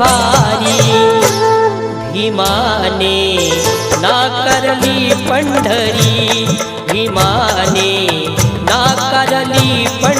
वारी भीमाने नाकारली पंढरी भीमाने नाकारली पंढरी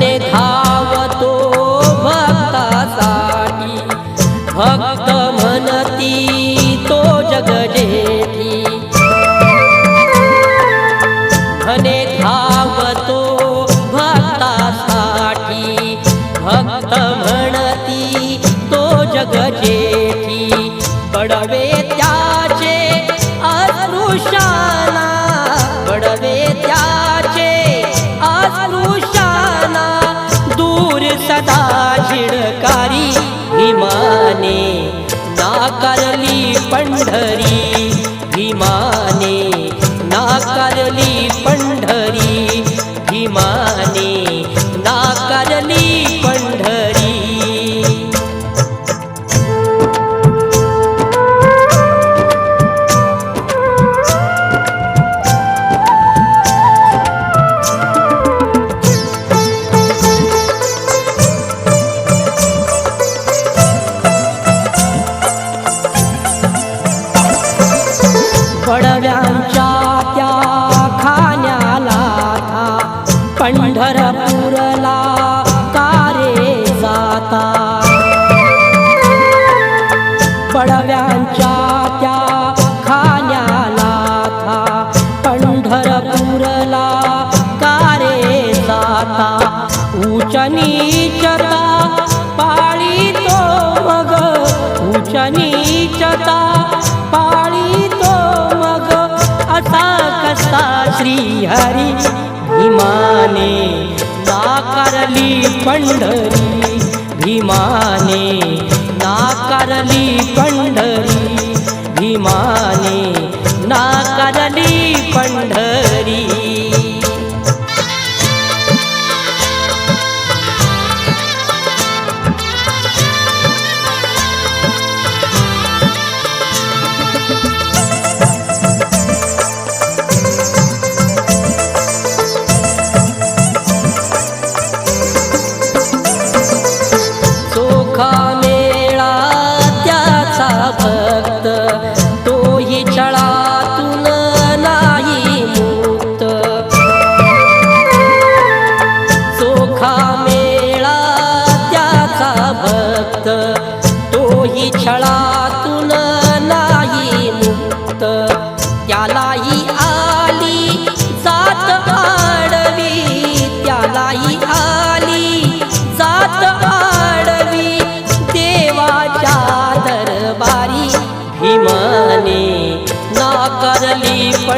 मने धावतो भक्तासाठी. भक्त म्हणती तो जगजेठी मने धावतो भक्तासाठी. भक्त म्हणती तो जगजेठी पडवे त्याचे अरुषाला भीमाने नाकारली पंढरी. भीमाने नाकारली पंढरी. उचनीचता पाळीतो मग. उचनीचता पाळीतो मग. असा कसा श्रीहरी भीमाने नाकारली पंढरी. भीमाने नाकारली पंढरी. भीमाने नाकारली पंढरी.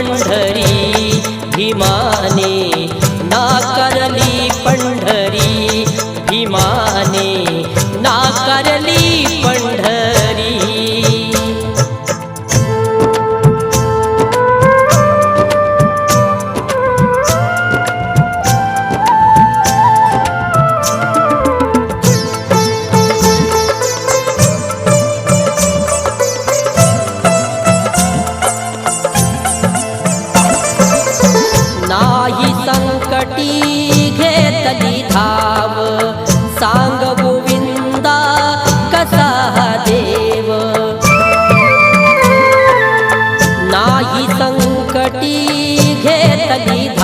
पंढरी aí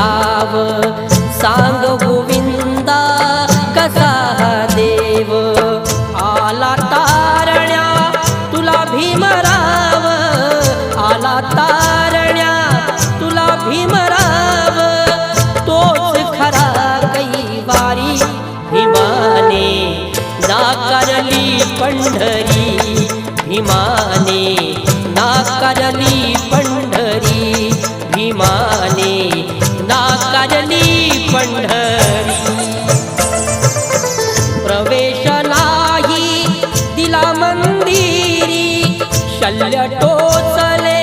शल्य टोचले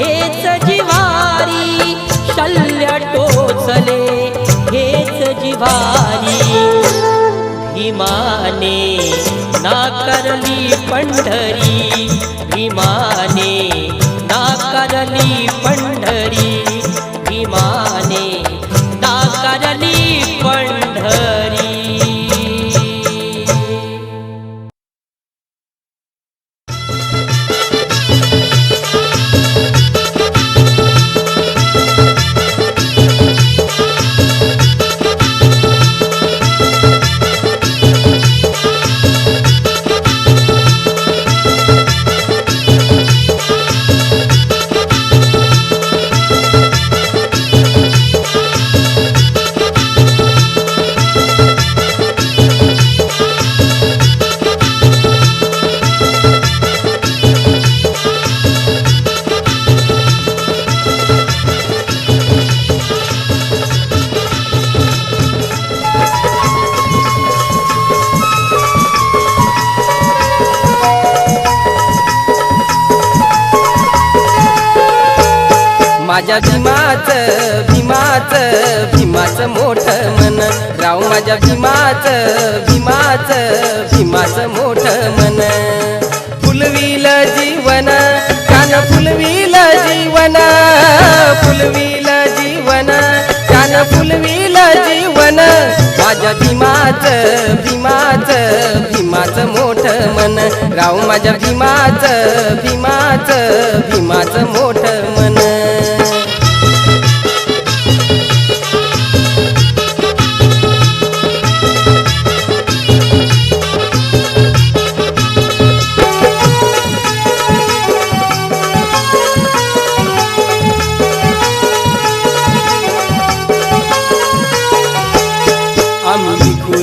हेच जिवारी शल्य टोचले हेच जिवारी. भीमाने नाकारली पंढरी भीमाने नाकारली पंढरी. माझ्या भीमाच भीमाच भीमाच मोठ मन. राव माझ्या भीमाच भीमाच भीमाच मोठ मन. फुलविल जीवन कान फुलविल जीवन. फुलविल जीवन कान फुलविल जीवन. माझ्या भीमाच भीमाच भीमाच मोठ मन. राव माझ्या भीमाच भीमाच भीमाच मोठ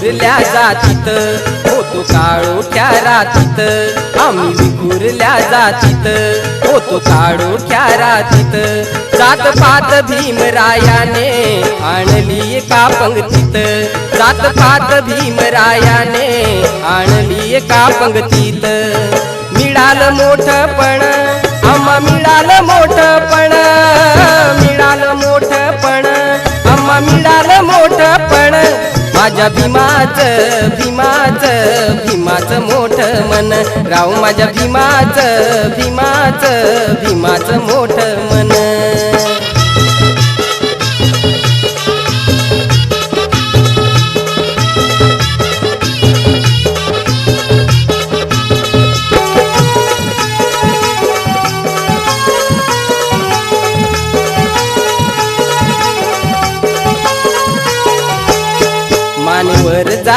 विखुरल्या जातीत. होतो काळोख्या रातीत. आम्ही विखुरल्या जातीत. होतो काळोख्या रातीत. जात पात भीमरायाने आणली का पंगतीत. जात पात भीमरायाने आणली का पंगतीत. मिळालं मोठपण आम्हा मिळालं मोठपण. मिळालं मोठपण आम्हा मिळालं मोठपण. माझ्या भीमाच भीमाच भीमाच मोठ मन. राव माझ्या भीमाच भीमाच भीमाच मोठ मन.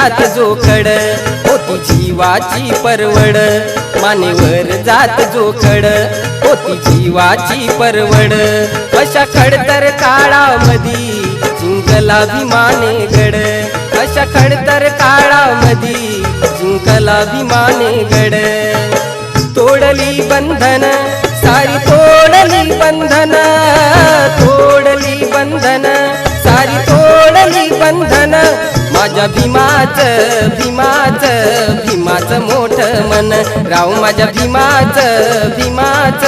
जात जोखड. होती जीवाची परवड. मानेवर जात जोखड. होती जीवाची परवड. अशा खडतर काळामधी जिंकला भीमाने गड. अशा खडतर काळामधी जिंकला भीमाने गड. तोडली बंधन सारी तोडली बंधन. तोडली बंधन सारी तोडली बंधन. माझ्या भीमाच भीमाच भीमाच मोठ मन. राव माझ्या भीमाच भीमाच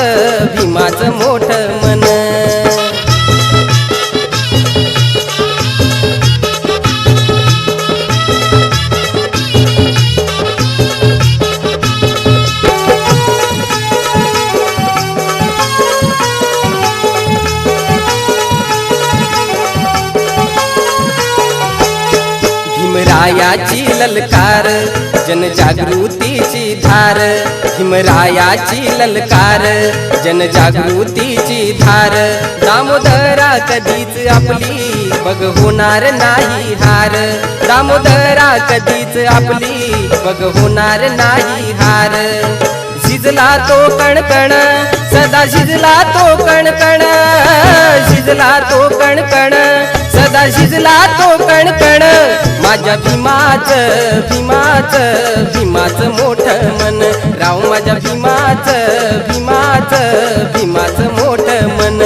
भीमाच मोठ मन. हिमरायाची ललकार जनजागृतीची धार हिमरायाची ललकार जनजागृतीची धार दामोदरा कधीच आपली बघ होणार नाही हार दामोदरा कधीच आपली बघ होणार नाही हार. शिजला तो कणकण सदा शिजला तो कणकण शिजला तो कणकण सदा शिजला तो कणकण. माझ्या भीमाच भीमाच भीमाच मोठ मन. राव माझ्या भीमाच भीमाच भीमाच मोठ मन.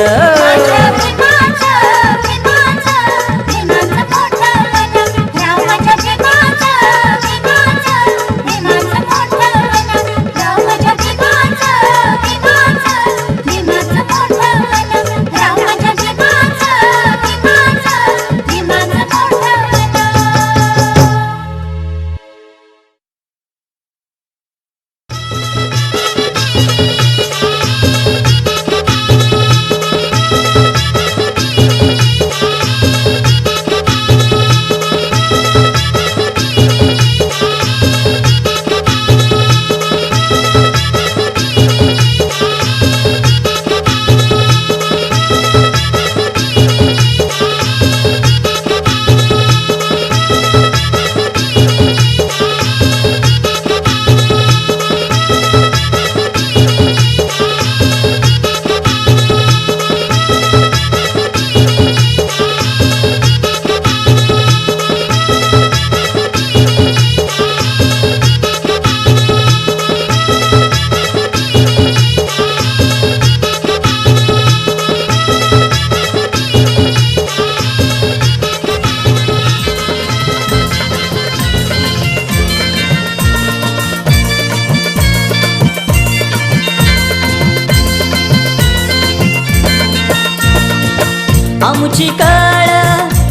आमची काळ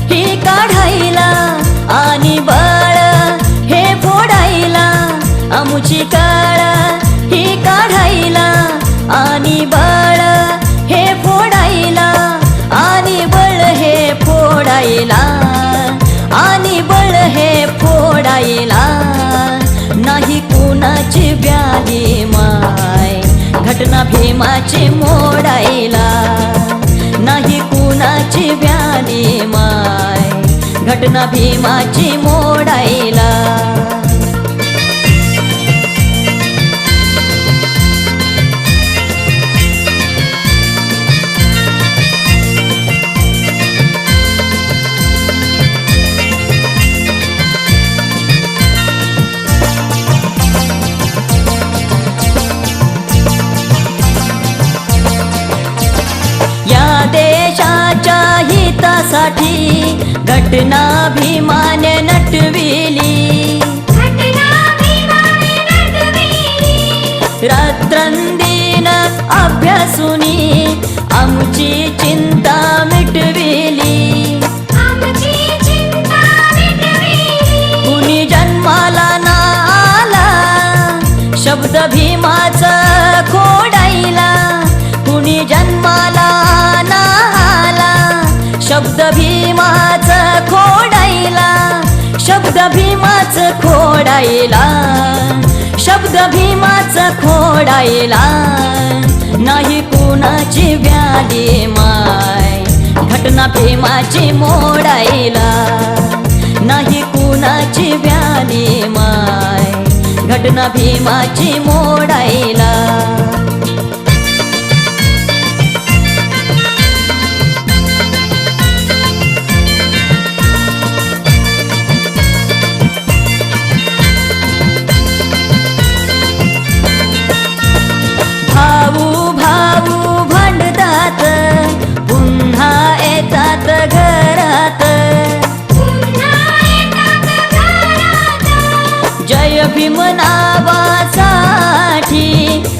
ही काढायला आणि बाळ हे फोडायला. आमची काळ ही काढायला आणि बाळ हे फोडायला आणि बळ हे फोडायला. आणि बळ हे फोडायला. नाही कुणाची व्याधी माय घटना भीमाची मोडायला. माय. घटना भीमाची मोडायला. साठी घटना भीमाने नटविली नटविली. रात्रंदिन अभ्यासुनी आमची चिंता शब्द भीमाच खोडायला शब्द भीमाच खोडायला शब्द भीमाच खोडायला. नाही कुणाची व्याधी माय घटना भीमाची मोडायला. नाही कुणाची व्याधी माय घटना भीमाची मोडायला. नावासाठी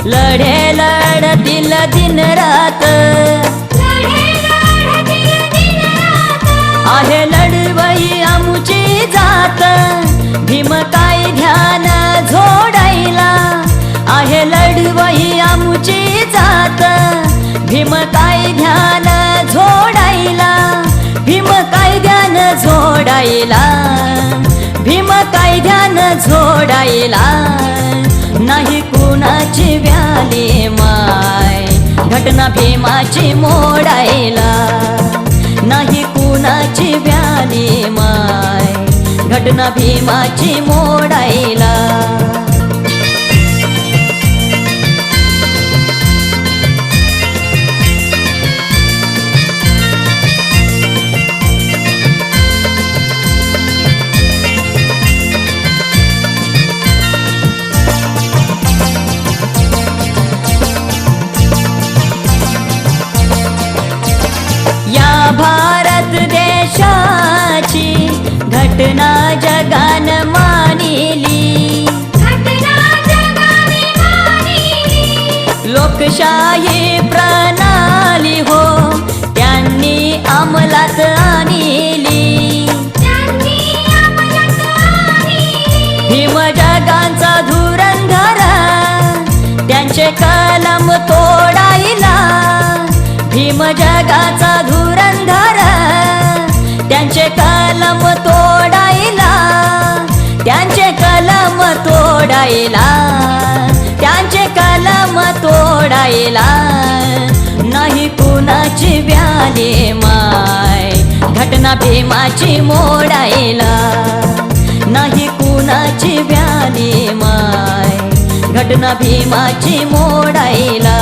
लढे लढतील दिन रात. आहे लढवई आमची जात. भीम काय ध्यान झोडायला आहे लढवई आमची जात. भीम काय ध्यान झोडायला भीम काय ध्यान झोडायला भीम कायद्यान झोडायला? नाही कुणाची व्याली माय. घटना भीमाची मोडायला. नाही कुणाची व्याली माय. घटना भीमाची मोडायला. घटना जगान मानिली. लोकशाही प्रणाली हो त्यांनी अंमलात आणली. त्यांनी अंमलात आणली. भीम जगांचा धुरंधर त्यांचे कलम तोडायला. भीम जगाचा तोडायला त्यांचे कलम तोडायला. नाही कुणाची व्याली माय घटना भीमाची मोडायला. नाही कुणाची व्याली माय घटना भीमाची मोडायला.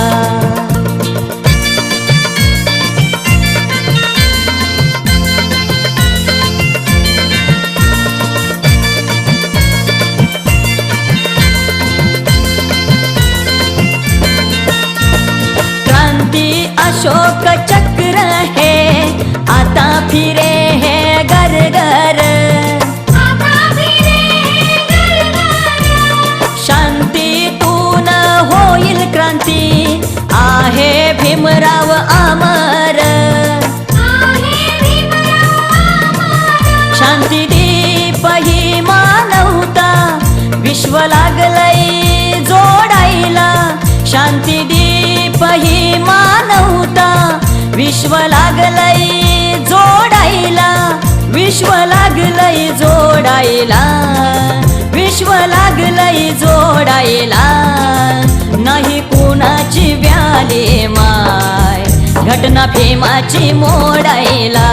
शांती दीप ही मानवता. विश्व लागलय जोडायला. शांती दीप ही मानवता. विश्व लागलय जोडायला. विश्व लागलय जोडायला. विश्व लागलय जोडायला. नाही कुणाची व्याले माय. घटना फेमाची मोडायला.